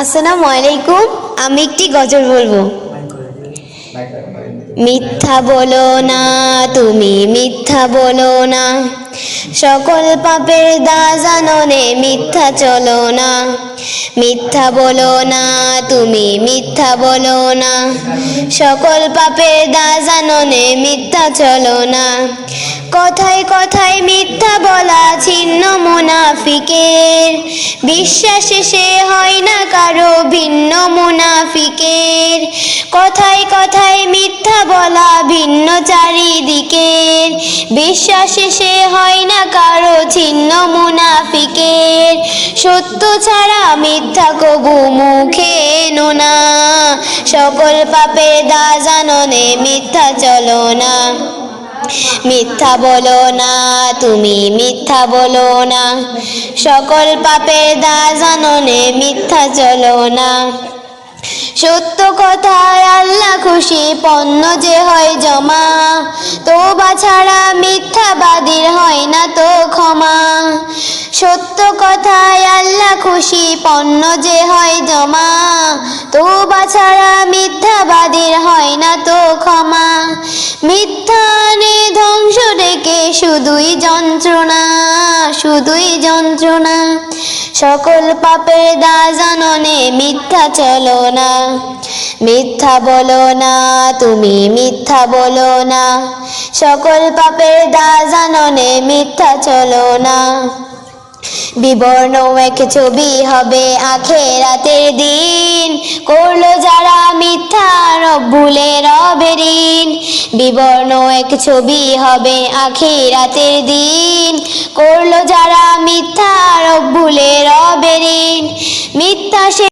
আসসালামু আলাইকুম আমি একটি গজল বলব। মিথ্যা বলো না, তুমি মিথ্যা বলো না। সকল পাপের দা জাননে মিথ্যা চলো না। মিথ্যা বলো না, তুমি মিথ্যা বলো না। সকল পাপের দা জাননে মিথ্যা চলো না। কথায় কথায় মিথ্যা বলা মুনাফিকের। বিশ্বাসে সে হয় না কারও ভিন্ন মুনাফিকের। কথায় কথায় মিথ্যা বলা ভিন্ন চারিদিকের। বিশ্বাসে সে হয় না কারও ছিন্ন মুনাফিকের। সত্য ছাড়া মিথ্যা কবু মুখে না। সকল পাপের দা জাননে মিথ্যা চলো না। মিথ্যা বলো না, তুমি মিথ্যা বলো না। সকল পাপের দা জাননে মিথ্যা চলো না। সত্য কথায় আল্লাহ খুশি, পণ্য যে হয় জমা। তোবা ছাড়া মিথ্যাবাদীর হয় না তো ক্ষমা। সত্য কথায় আল্লাহ খুশি, পণ্য যে হয় জমা। তোবা ছাড়া মিথ্যাবাদীর হয় না তো শুধুই যন্ত্রণা শুধুই যন্ত্রণা। সকল পাপের দা জাননে মিথ্যা চলো না। মিথ্যা বলো না, তুমি মিথ্যা বলো না। সকল পাপের দা জাননে মিথ্যা চলো না। বিবর্ণ এক ছবি হবে আখেরাতের দিন। করল যারা মিথ্যা ভুলে রবের বিবর্ণ এক ছবি হবে আখেরাতের দিন। করল যারা মিথ্যা